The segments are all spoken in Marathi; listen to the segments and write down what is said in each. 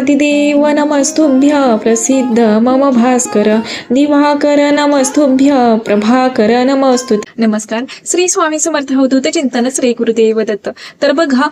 देवादिदेव नमस्तुभ्य प्रसिद्ध मम भास्कर दिवाकर नमस्तुभ्य प्रभाकर नमस्तु नमस्कार. श्री स्वामी समर्थ अवधूत चिंतन श्री गुरुदेव दत्त. तर बघा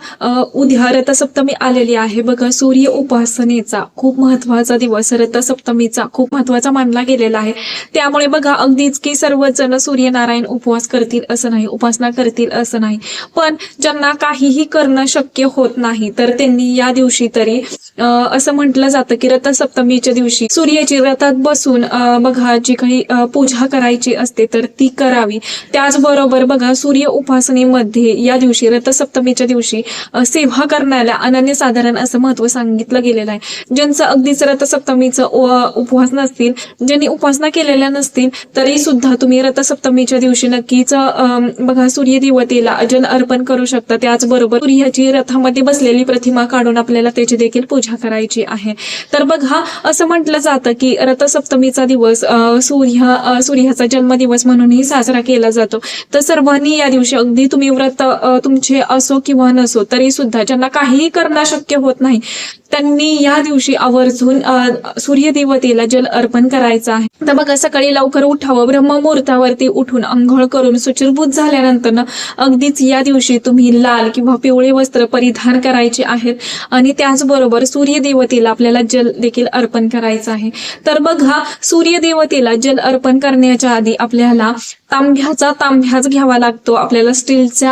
उद्या रथसप्तमी आलेली आहे. बघा सूर्य उपासनेचा खूप महत्त्वाचा दिवस रथसप्तमीचा खूप महत्त्वाचा मानला गेलेला आहे. त्यामुळे बघा अगदीच की सर्वच जण सूर्यनारायण उपवास करतील असं नाही उपासना करतील असं नाही. पण ज्यांना काहीही करणं शक्य होत नाही तर त्यांनी या दिवशी तरी अ, असं म्हटलं जातं की रथसप्तमीच्या दिवशी सूर्याची रथात बसून बघा जी काही पूजा करायची असते तर ती करावी. त्याचबरोबर बघा सूर्य उपासनेमध्ये या दिवशी रथसप्तमीच्या दिवशी सेवा करण्याला अनन्यसाधारण असं महत्त्व सांगितलं गेलेलं आहे. ज्यांचं अगदीच रथसप्तमीचं उपवास नसतील ज्यांनी उपासना केलेल्या नसतील तरी सुद्धा तुम्ही रथसप्तमीच्या दिवशी नक्कीच बघा बघा सूर्यदेवतेला अजन अर्पण करू शकता. त्याचबरोबर सूर्याची रथामध्ये बसलेली प्रतिमा काढून आपल्याला त्याची देखील पूजा करायची आहे. तर बघा असं म्हटलं जातं की रथसप्तमीचा दिवस सूर्य सूर्याचा जन्मदिवस म्हणूनही साजरा केला जातो. तर सर्वांनी या दिवशी अगदी तुम्ही व्रत तुमचे असो किंवा नसो तरी सुद्धा ज्यांना काहीही करणं शक्य होत नाही त्यांनी या दिवशी आवर्जून सूर्यदेवतेला जल अर्पण करायचं आहे. तर बघा सकाळी लवकर उठावं ब्रह्ममुहूर्तावरती उठून आंघोळ करून सुचिरभूत झाल्यानंतर अगदीच या दिवशी तुम्ही लाल किंवा पिवळे वस्त्र परिधान करायचे आहेत आणि त्याचबरोबर सूर्यदेवतेला आपल्याला जल देखील अर्पण करायचं आहे. तर बघा सूर्यदेवतेला जल अर्पण करण्याच्या आधी आपल्याला तांब्याचा तांब्याच घ्यावा लागतो. आपल्याला स्टीलच्या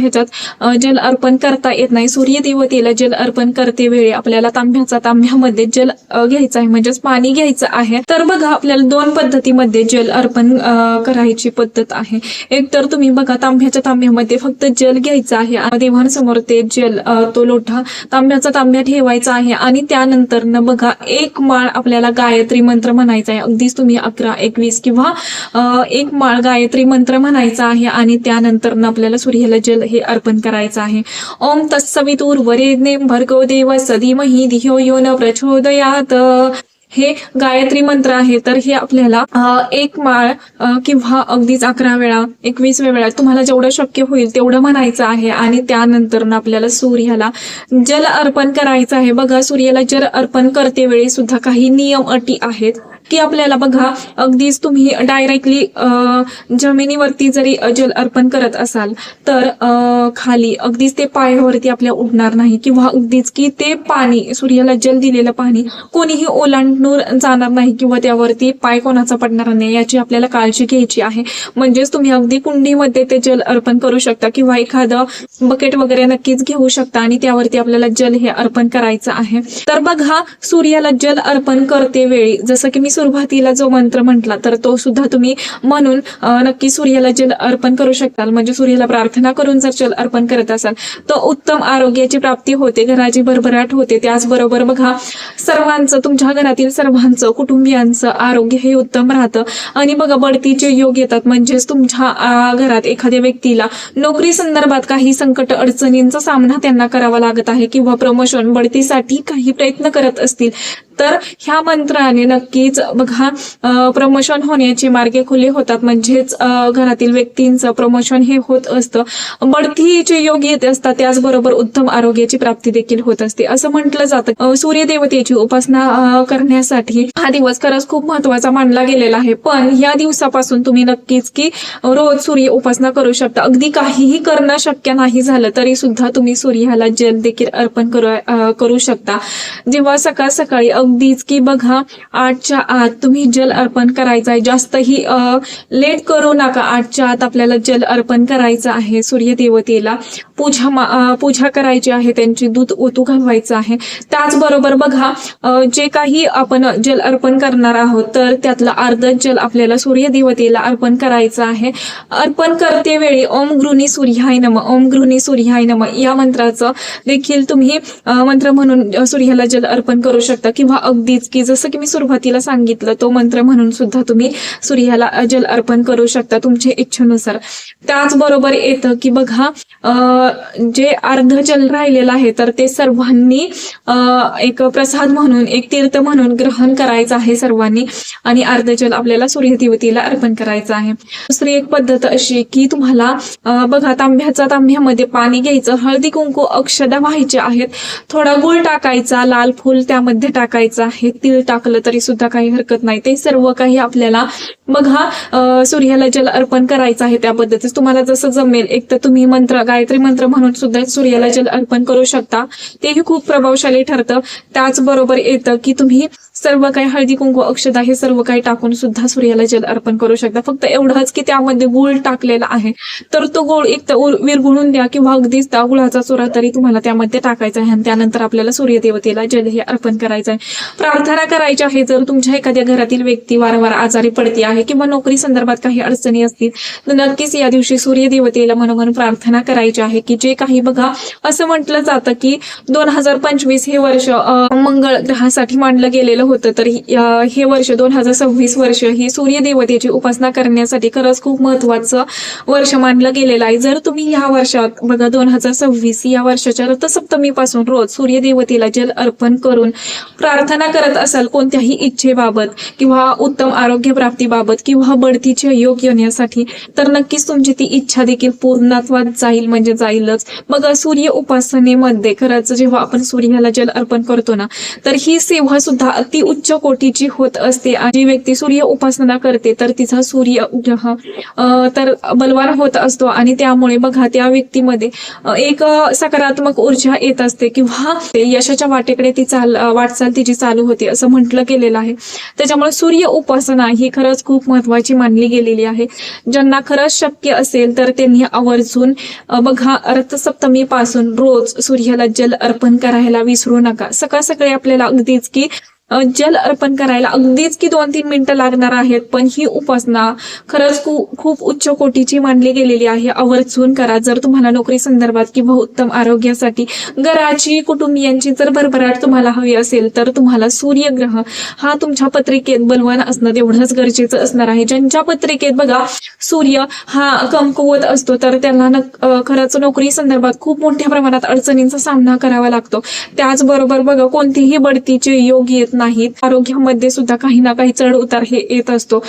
ह्याच्यात जल अर्पण करता येत नाही. सूर्यदेवतेला जल अर्पण करते वेळी आपल्याला तांब्याचा तांब्यामध्ये जल घ्यायचा घ्यायचं आहे म्हणजेच पाणी घ्यायचं आहे. तर बघा आपल्याला दोन पद्धतीमध्ये जल अर्पण करायची पद्धत आहे. एक तर तुम्ही बघा तांब्याच्या तांब्यामध्ये फक्त जल घ्यायचं आहे. देवांसमोर ते जल तो लोटा तांब्याचा तांब्या ठेवायचा आहे. आणि त्यानंतर न बघा एक माळ आपल्याला गायत्री मंत्र म्हणायचा आहे. अगदीच तुम्ही अकरा एकवीस किंवा एक माळ गायत्री मंत्र म्हणायचा आहे. आणि त्यानंतर न आपल्याला सूर्याला जल हे अर्पण करायचं आहे. ओम तत्सवितुर वरेण्ये भर्गव देव धीमही धियो यो न प्रचोदयात. हे गायत्री मंत्र आहे तर हे आपल्याला एक माळ किंवा अगदीच अकरा वेळा एकवीस वेळा तुम्हाला जेवढं शक्य होईल तेवढं म्हणायचं आहे आणि त्यानंतर आपल्याला सूर्याला जल अर्पण करायचं आहे. बघा सूर्याला जल अर्पण करते वेळी सुद्धा काही नियम अटी आहेत. की आपल्याला बघा अगदीच तुम्ही डायरेक्टली जमिनीवरती जरी जल अर्पण करत असाल तर खाली अगदीच ते पायावरती आपल्या उडणार नाही. किंवा अगदीच की ते पाणी सूर्याला जल दिलेलं पाणी कोणीही ओलांडून जाणार नाही किंवा त्यावरती पाय कोणाचा पडणार नाही याची आपल्याला काळजी घ्यायची आहे. म्हणजेच तुम्ही अगदी कुंडीमध्ये ते जल अर्पण करू शकता किंवा एखादं बकेट वगैरे नक्कीच घेऊ शकता आणि त्यावरती आपल्याला जल हे अर्पण करायचं आहे. तर बघा सूर्याला जल अर्पण करते वेळी जसं की मी सुरुवातीला जो मंत्र म्हटला तर तो सुद्धा तुम्ही म्हणून नक्की सूर्याला जल अर्पण करू शकताल. म्हणजे सूर्याला प्रार्थना करून जर जल अर्पण करत असाल तर उत्तम आरोग्याची प्राप्ती होते घराची भरभराट होते. त्याचबरोबर बघा सर्वांचं तुमच्या घरातील सर्वांचं कुटुंबियांचं आरोग्य हे उत्तम राहतं. आणि बघा बढतीचे योग येतात. म्हणजेच तुमच्या घरात एखाद्या व्यक्तीला नोकरी संदर्भात काही संकट अडचणींचा सामना त्यांना करावा लागत आहे किंवा प्रमोशन बढतीसाठी काही प्रयत्न करत असतील तर ह्या मंत्राने नक्कीच बघा प्रमोशन होण्याचे मार्गे खुले होतात. म्हणजेच घरातील व्यक्तींचं प्रमोशन हे होत असतं. बढतीचे योग येत असतात त्याचबरोबर उत्तम आरोग्याची प्राप्ती देखील होत असते. असं म्हटलं जातं. सूर्यदेवतेची उपासना करण्यासाठी हा दिवस खरंच खूप महत्त्वाचा मानला गेलेला आहे. पण या दिवसापासून तुम्ही नक्कीच की रोज सूर्य उपासना करू शकता. अगदी काहीही करणं शक्य नाही झालं तरी सुद्धा तुम्ही सूर्याला जल देखील अर्पण करू करू शकता. जेव्हा सकाळ सकाळी अगदीच की बघा आठच्या तुम्ही जल अर्पण करायचं आहे जास्तही लेट करू नका. आजच्या आत आपल्याला जल अर्पण करायचं आहे सूर्यदेवतेला. पूजा पूजा करायची आहे त्यांची दूध ओतू घालवायचं आहे. त्याचबरोबर बघा जे काही आपण जल अर्पण करणार आहोत तर त्यातलं अर्ध जल आपल्याला सूर्यदेवतेला अर्पण करायचं आहे. अर्पण करते वेळी ओम गृणी सूर्याय नम ओम गृहिणी सूर्याय नम या मंत्राचं देखील तुम्ही मंत्र म्हणून सूर्याला जल अर्पण करू शकता. किंवा अगदीच की जसं की मी सुरुवातीला सांगितलं तो मंत्र म्हणून सुद्धा तुम्ही सूर्याला जल अर्पण करू शकता तुमच्या इच्छेनुसार. त्याचबरोबर येतं की बघा जे अर्धजल राहिलेलं आहे तर ते सर्वांनी एक प्रसाद म्हणून एक तीर्थ म्हणून ग्रहण करायचं आहे सर्वांनी. आणि अर्ध जल आपल्याला सूर्यदेवतेला अर्पण करायचं आहे. दुसरी एक पद्धत अशी की तुम्हाला बघा तांब्याचा तांब्यामध्ये पाणी घ्यायचं. हळदी कुंकू अक्षदा व्हायचे आहेत. थोडा गुळ टाकायचा लाल फूल त्यामध्ये टाकायचं आहे. तीळ टाकलं तरी सुद्धा काही हरकत नाही. ते सर्व काही आपल्याला मग हा सूर्याला जल अर्पण करायचं आहे त्या पद्धतीत तुम्हाला जसं जमेल एक तर तुम्ही मंत्र गायत्री मंत्र म्हणून सुद्धा सूर्याला जल अर्पण करू शकता. तेही खूप प्रभावशाली ठरतं. त्याचबरोबर येतं की तुम्ही सर्व काही हळदी कुंकू अक्षता हे सर्व काही टाकून सुद्धा सूर्याला जल अर्पण करू शकता. फक्त एवढंच की त्यामध्ये गुळ टाकलेला आहे. तर तो गुळ एक तर उर- द्या किंवा अगदीच त्या गुळाचा चुरा तरी तुम्हाला त्यामध्ये टाकायचा आहे आणि त्यानंतर आपल्याला सूर्यदेवतेला जल हे अर्पण करायचं आहे. प्रार्थना करायची आहे. जर तुमच्या एखाद्या घरातील व्यक्ती वारंवार आजारी पडते आहे किंवा नोकरी संदर्भात काही अडचणी असतील तर नक्कीच या दिवशी सूर्यदेवतेला मनोमन प्रार्थना करायची आहे की जे काही बघा असं म्हटलं जातं की दोन हजार पंचवीस हे वर्ष मंगळ ग्रहासाठी मांडलं गेलेलं होतं. तर हे वर्ष दोन हजार सव्वीस वर्ष ही सूर्यदेवतेची उपासना करण्यासाठी खरंच खूप महत्वाचं वर्ष मानलं गेलेलं आहे. जर तुम्ही या वर्षात बघा दोन हजार सव्वीस या वर्षाच्या रथसप्तमीपासून रोज सूर्यदेवतेला जल अर्पण करून प्रार्थना करत असाल कोणत्याही इच्छेबाबत किंवा उत्तम आरोग्य प्राप्तीबाबत किंवा बढतीचे योग येण्यासाठी तर नक्कीच तुमची ती इच्छा देखील पूर्णत्वात जाईल म्हणजे जाईलच. मग सूर्य उपासनेमध्ये खरंच जेव्हा आपण सूर्याला जल अर्पण करतो ना तर ही सेवा सुद्धा अति उच्च कोटीची होत असते. आणि जी व्यक्ती सूर्य उपासना करते तर तिचा सूर्य ग्रह तर बलवान होत असतो. आणि त्यामुळे बघा त्या व्यक्तीमध्ये एक सकारात्मक ऊर्जा येत असते किंवा ते यशाच्या वाटेकडे ती चाल वाटचाल तिची चालू होते असं म्हटलं गेलेलं आहे. त्याच्यामुळे सूर्य उपासना ही खरंच खूप खूप महत्वाची मानली गेलेली आहे. ज्यांना खरंच शक्य असेल तर त्यांनी आवर्जून बघा रथसप्तमी पासून रोज सूर्याला जल अर्पण करायला विसरू नका. सकाळ सकाळी आपल्याला अगदीच की जल अर्पण करायला अगदीच की दोन तीन मिनिटं लागणार आहेत पण ही उपासना खरंच खूप खूप उच्च कोटीची मानली गेलेली आहे. आवर्जून करा. जर तुम्हाला नोकरी संदर्भात किंवा उत्तम आरोग्यासाठी घराची कुटुंबियांची जर भरभराट तुम्हाला हवी असेल तर तुम्हाला सूर्यग्रह हा तुमच्या पत्रिकेत बलवान असणं तेवढंच गरजेचं असणार आहे. ज्यांच्या पत्रिकेत बघा सूर्य हा कमकुवत असतो तर त्यांना खरंच नोकरी संदर्भात खूप मोठ्या प्रमाणात अडचणींचा सामना करावा लागतो. त्याचबरोबर बघा कोणतीही बढतीचे योग येत नाहीत. आरोग्यामध्ये सुद्धा काही ना काही चढ उतार हे येत असतो.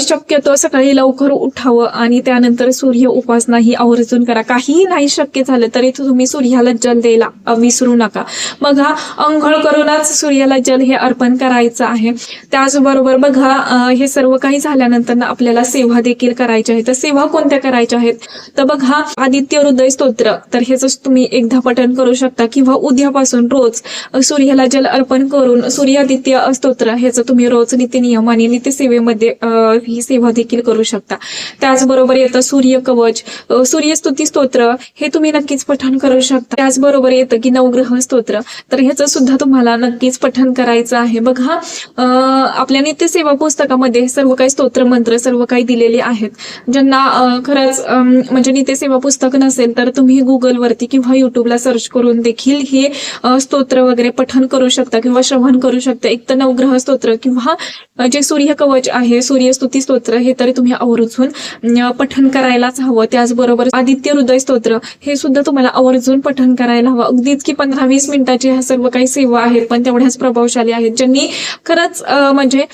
शक्यतो सकाळी लवकर उठावं आणि त्यानंतर सूर्य उपासना ही आवर्जून करा. काहीही नाही शक्य झालं तरी तुम्ही सूर्याला जल द्यायला विसरू नका. मग हा अंघोळ करूनच सूर्याला जल हे अर्पण करायचं आहे. त्याचबरोबर बघा हे सर्व काही झाल्यानंतर आपल्याला सेवा देखील करायची आहे. तर सेवा कोणत्या करायच्या आहेत? तर बघा आदित्य हृदय स्तोत्र. तर हेच तुम्ही एकदा पठण करू शकता किंवा उद्यापासून रोज सूर्याला जल अर्पण करून नित्य स्तोत्र ह्याचं तुम्ही रोज नित्यनियम आणि नित्यसेवेमध्ये ही सेवा देखील करू शकता. त्याचबरोबर येतं सूर्य कवच. सूर्यस्तुती स्तोत्र हे तुम्ही नक्कीच पठण करू शकता. त्याचबरोबर येतं की नवग्रह स्तोत्र. तर ह्याचं सुद्धा तुम्हाला नक्कीच पठण करायचं आहे. बघा आपल्या नित्यसेवा पुस्तकामध्ये सर्व काही स्तोत्र मंत्र सर्व काही दिलेले आहेत. ज्यांना खरंच अं, म्हणजे नित्यसेवा पुस्तक नसेल तर तुम्ही गुगलवरती किंवा युट्यूबला सर्च करून देखील हे स्तोत्र वगैरे पठण करू शकता किंवा श्रवण करू शकता. एक तर नवग्रह स्तोत्र किंवा जे सूर्य कवच आहे सूर्यस्तुती स्तोत्र हे तरी तुम्ही आवर्जून पठन करायलाच हवं. त्याचबरोबर आदित्य हृदय स्तोत्र हे सुद्धा तुम्हाला आवर्जून पठन करायला हवं. अगदीच की पंधरा वीस मिनिटाची ह्या सर्व काही सेवा आहेत पण तेवढ्याच प्रभावशाली आहेत. ज्यांनी खरंच म्हणजे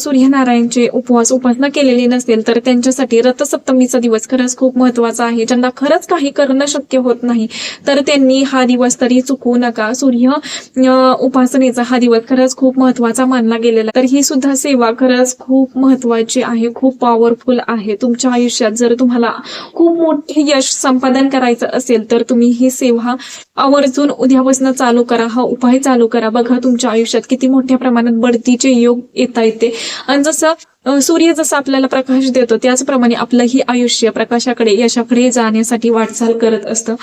सूर्यनारायणचे उपवास उपासना केलेली नसेल तर त्यांच्यासाठी रथसप्तमीचा दिवस खरंच खूप महत्त्वाचा आहे. ज्यांना खरंच काही करणं शक्य होत नाही तर त्यांनी हा दिवस तरी चुकवू नका. सूर्य उपासनेचा हा दिवस खरंच खूप महत्त्वाचा मानला गेलेला तर ही सुद्धा सेवा खरंच खूप महत्वाची आहे खूप पॉवरफुल आहे. तुमच्या आयुष्यात जर तुम्हाला खूप मोठे यश संपादन करायचं असेल तर तुम्ही ही सेवा आवर्जून उद्यापासून चालू करा. हा उपाय चालू करा. बघा तुमच्या आयुष्यात किती मोठ्या प्रमाणात बढतीचे योग येता येते. आणि जसं सूर्य जसं आपल्याला प्रकाश देतो त्याचप्रमाणे आपलंही आयुष्य प्रकाशाकडे यशाकडे जाण्यासाठी वाटचाल करत असतं.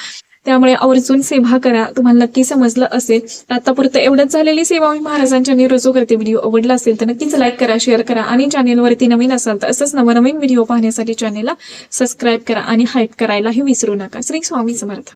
त्यामुळे आवर्जून सेवा करा. तुम्हाला नक्की समजलं असेल आतापुरतं एवढंच झालेली सेवा मी महाराजांच्या निरोजो करते. व्हिडिओ आवडला असेल तर नक्कीच लाईक करा शेअर करा आणि चॅनेलवरती नवीन असाल तर असंच नवनवीन व्हिडिओ पाहण्यासाठी चॅनेलला सबस्क्राईब करा आणि हाईप करायलाही विसरू नका. श्री स्वामी समर्थ.